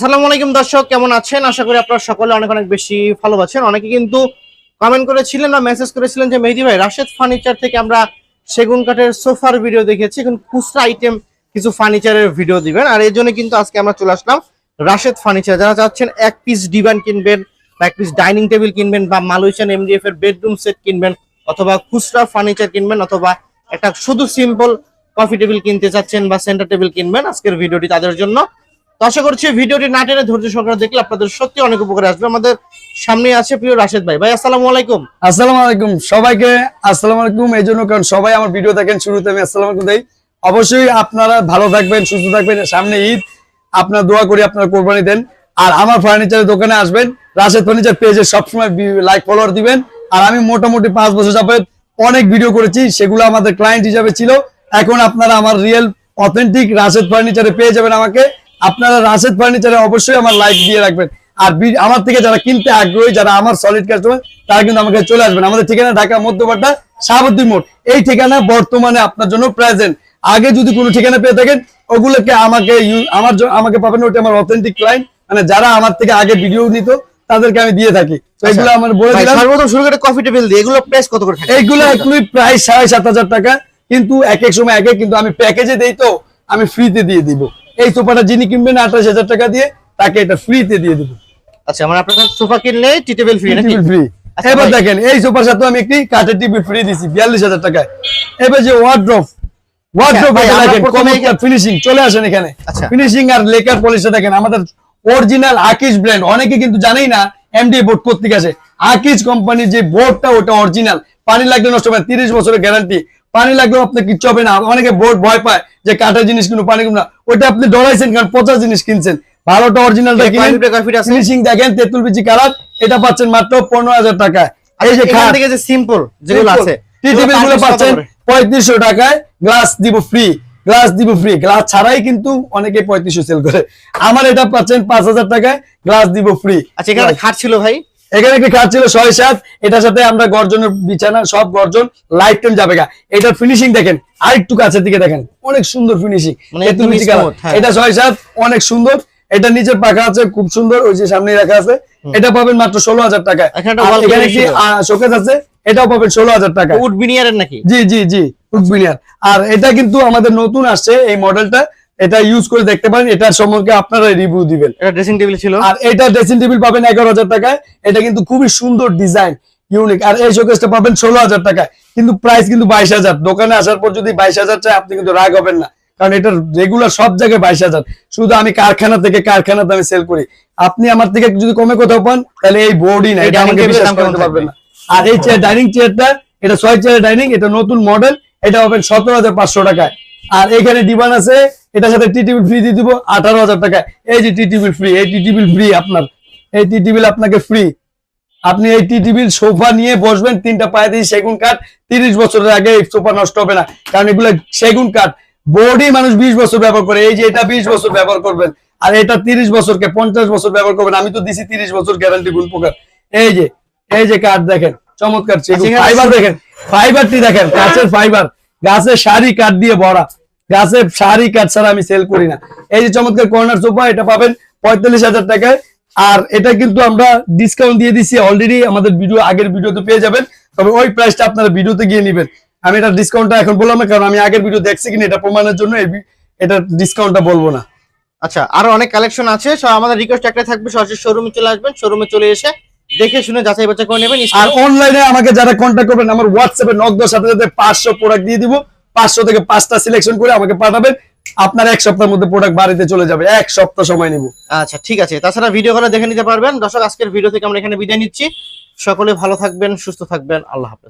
আসসালামু আলাইকুম দর্শক, কেমন আছেন? আশা করি আপনারা সকলে অনেক অনেক বেশি ভালো আছেন। অনেকে কিন্তু কমেন্ট করেছিলেন বা মেসেজ করেছিলেন যে, মেহেদি ভাই, রাশেদ ফার্নিচার থেকে আমরা সেগুন কাঠের সোফার ভিডিও দেখেছি। এখন খুচরা আইটেম কিছু ফার্নিচারের ভিডিও দিবেন। আর এই জন্য কিন্তু আজকে আমরা চলে আসলাম রাশেদ ফার্নিচার যারা চাচ্ছেন এক পিস ডিভান কিনবেন বা এক পিস ডাইনিং টেবিল কিনবেন বা মালয়েশিয়ান এমডিএফ এর বেডরুম সেট কিনবেন অথবা খুচরা ফার্নিচার কিনবেন অথবা একটা শুধু সিম্পল কফি টেবিল কিনতে চাচ্ছেন বা সেন্টার টেবিল কিনবেন, আজকের ভিডিওটি তাদের জন্য। তো আশা করছি ভিডিওটি না টেনে ধৈর্য সহকারে দেখলে আপনাদের সত্যি অনেক উপকারে আসবে। আমাদের সামনে আছে প্রিয় রাশেদ ভাই। ভাই, আসসালামু আলাইকুম। আসসালামু আলাইকুম সবাইকে। আসসালামু আলাইকুম। এই জন্য কারণ সবাই আমার ভিডিও দেখেন, শুরুতে আমি আসসালামু আলাইকুম দেই। অবশ্যই আপনারা ভালো থাকবেন, সুস্থ থাকবেন। সামনে ঈদ, আপনার দোয়া করি আপনারা কোরবানি দেন। আর আমার ফার্নিচারের দোকানে আসবেন। রাশেদ ফার্নিচার পেজে সবসময় লাইক ফলোয়ার দিবেন। আর আমি মোটামুটি পাঁচ বছর যাবত অনেক ভিডিও করেছি। সেগুলো আমাদের ক্লায়েন্ট হিসাবে ছিল। এখন আপনারা আমার রিয়েল অথেন্টিক রাশেদ ফার্নিচারে পেয়ে যাবেন আমাকে। আপনারা রাশেদ ফার্নিচারে অবশ্যই আমার লাইক দিয়ে রাখবেন। আর আমার থেকে যারা কিনতে আগ্রহী যারা আমার সলিড কাস্টমার তারা কিন্তু আমাকে চলে আসবেন। আমাদের ঠিকানা ঢাকা মধ্যপাট্টা শাহাবুদ্দিন মোড়। এই ঠিকানা বর্তমানে আপনার জন্য প্রেজেন্ট আগে যদি কোনো ঠিকানা পেয়ে থাকেন ওগুলোকে আমাকে আমার আমাকে পাবেন ওটা আমার অথেন্টিক ক্লায়েন্ট মানে যারা আমার থেকে আগে ভিডিও নিত তাদেরকে আমি দিয়ে থাকি। তো এগুলো আমার বলে দিলাম। সর্বপ্রথম শুরু করে কফি টেবিল দিয়ে এগুলো প্রাইস কত করে এইগুলো প্রায় সাড়ে সাত হাজার টাকা। কিন্তু এক এক সময় এক এক কিন্তু আমি প্যাকেজে দেই তো আমি ফ্রিতে দিয়ে দিব। এই সোফাটা যিনি কিনবেন আঠাশ হাজার টাকা দিয়ে তাকে এটা ফ্রিতে দিয়ে দিব। আচ্ছা মানে আপনার সোফা কিনলে টি টেবিল ফ্রি নাকি? ফ্রি আচ্ছা এবার দেখেন এই সোফার সাথে আমি একটি কাঠের টিভি ফ্রি দিছি বিয়াল্লিশ হাজার টাকায়। এবার যে ওয়ার্ড্রপ ওয়ার্ড্রপ দেখেন প্রথমে ফিনিশিং চলে আসেন এখানে। আচ্ছা। ফিনিশিং আর লেকার পলিশটা দেখেন আমাদের অরিজিনাল আকিজ ব্র্যান্ড অনেকে কিন্তু জানেই না এমডি বোর্ড কোথেকে আসে। আকিজ কোম্পানির যে বোর্ডটা ওটা অরিজিনাল পানি লাগলে নষ্ট হবে তিরিশ বছরের গ্যারান্টি পানি লাগলেও আপনার কিচ্ছু হবে না। অনেকে বোর্ড ভয় পায় যে কাঠের জিনিস কিনো পানি কিনো না। ওটা আপনি ডরাইছেন কারণ পচা জিনিস কিনছেন। ভালোটা অরিজিনালটা? ফিনিশিং দেখেন। তেঁতুল বিচি কালার এটা পাচ্ছেন মাত্র পনেরো হাজার টাকায়। এই যে থেকে যে সিম্পল যেগুলো আছে গুলো পাচ্ছেন? পঁয়ত্রিশশো টাকায়। গ্লাস দিব ফ্রি গ্লাস দিব ফ্রি গ্লাস ছাড়াই কিন্তু অনেকে পঁয়ত্রিশশো সেল করে। আমার এটা পাচ্ছেন পাঁচ হাজার টাকায় গ্লাস দিব ফ্রি আচ্ছা এখানে খাট ছিল ভাই? এখানে একটি খাট ছিল? ছয় সাত এটার সাথে আমরা গর্জনের বিছানা সব গর্জন লাইফ টাইম যাবে গা। এটার ফিনিশিং দেখেন। আর একটু কাছের দিকে দেখেন। অনেক সুন্দর ফিনিশিং মানে হ্যাঁ। এটা ছয় সাত অনেক সুন্দর। এটা নিচের পাখা আছে খুব সুন্দর। ওই যে সামনে রাখা আছে। এটা পাবেন মাত্র ষোলো হাজার টাকা। এখানে একটা শোকেস আছে? এটাও পাবেন ষোলো হাজার টাকা। উড বিনিয়ারের নাকি? জি জি জি উডবিনিয়ার আর এটা কিন্তু আমাদের নতুন আসছে এই মডেলটা এটা ইউজ করে দেখতে পারেন এটার সম্পর্কে আপনারা রিভিউ দিবেন। এটা ড্রেসিং টেবিল ছিল। আর এটা ড্রেসিং টেবিল পাবেন এগারো হাজার টাকায়। এটা কিন্তু খুবই সুন্দর ডিজাইন ইউনিক আর এই শোকেসটা পাবেন ষোলো হাজার টাকায়। কিন্তু প্রাইস কিন্তু বাইশ হাজার। দোকানে আসার পর যদি বাইশ হাজার চাই আপনি কিন্তু রাগ হবেন না। কারণ এটা রেগুলার সব জায়গায় বাইশ হাজার। শুধু আমি কারখানা থেকে কারখানাতে আমি সেল করি। আপনি আমার থেকে যদি কমে কোথাও পান তাহলে এই বোর্ডই না এটা আমাকে বিশ্বাস করতে পারবেন না। আর এই চেয়ার ডাইনিং চেয়ারটা এটা ছয় চেয়ার ডাইনিং এটা নতুন মডেল এটা পাবেন সতেরো হাজার পাঁচশো টাকায়। আর এখানে ডিবান আছে এটার সাথে টি টেবিল ফ্রি দিয়ে দিব আঠারো হাজার টাকা। এই যে টি টেবিল ফ্রি এই টি টেবিল ফ্রি আপনার। এই টি টেবিল আপনাকে ফ্রি আপনি এই টি টেবিল সোফা নিয়ে বসবেন তিনটা পায়ে দিয়ে সেগুন কাঠ তিরিশ বছরের আগে সোফা নষ্ট হবে না। কারণ এগুলো সেগুন কাঠ। বোর্ডই মানুষ বিশ বছর ব্যবহার করে এই যে এটা বিশ বছর ব্যবহার করবেন। আর এটা তিরিশ বছরকে পঞ্চাশ বছর ব্যবহার করবেন। আমি তো দিছি তিরিশ বছর গ্যারান্টি গুণ প্রকার। এই যে এই যে কাঠ দেখেন চমৎকার। ফাইবার দেখেন ফাইবারটি দেখেন গাছের ফাইবার গাছের সারি কাঠ দিয়ে ভরা। গাছের সারি কাঠ ছাড়া আমি সেল করি না। এই যে চমৎকার কর্নার সোফা এটা পাবেন পঁয়তাল্লিশ হাজার টাকায়। আর এটা কিন্তু আমরা ডিসকাউন্ট দিয়ে দিচ্ছি অলরেডি আমাদের ভিডিও আগের ভিডিওতে পেয়ে যাবেন। তবে ওই প্রাইসটা আপনারা ভিডিওতে গিয়ে নেবেন। আমি এটা ডিসকাউন্টটা এখন বললাম না কারণ আমি আগের ভিডিও দেখছি কিনা এটা প্রমাণের জন্য এটা ডিসকাউন্টটা বলব না। আচ্ছা আরও অনেক কালেকশন আছে আমাদের রিকোয়েস্ট একটাই থাকবে সরাসরি শোরুমে চলে আসবেন শোরুমে চলে এসে দেখে শুনে যাচাই বাছাই করে নেবেন। আর অনলাইনে আমাকে যারা কন্ট্যাক্ট করবেন আমার হোয়াটসঅ্যাপে নক দেওয়ার সাথে সাথে পাঁচশো প্রোডাক্ট দিয়ে দিব। পাঁচশো থেকে পাঁচটা সিলেকশন করে আমাকে পাঠাবেন। আপনার এক সপ্তাহের মধ্যে প্রোডাক্ট বাড়িতে চলে যাবে। এক সপ্তাহ সময় নিব। আচ্ছা ঠিক আছে। তাছাড়া ভিডিও করে দেখে নিতে পারবেন। দর্শক, আজকের ভিডিও থেকে আমরা এখানে বিদায় নিচ্ছি। সকলে ভালো থাকবেন, সুস্থ থাকবেন। আল্লাহ হাফেজ।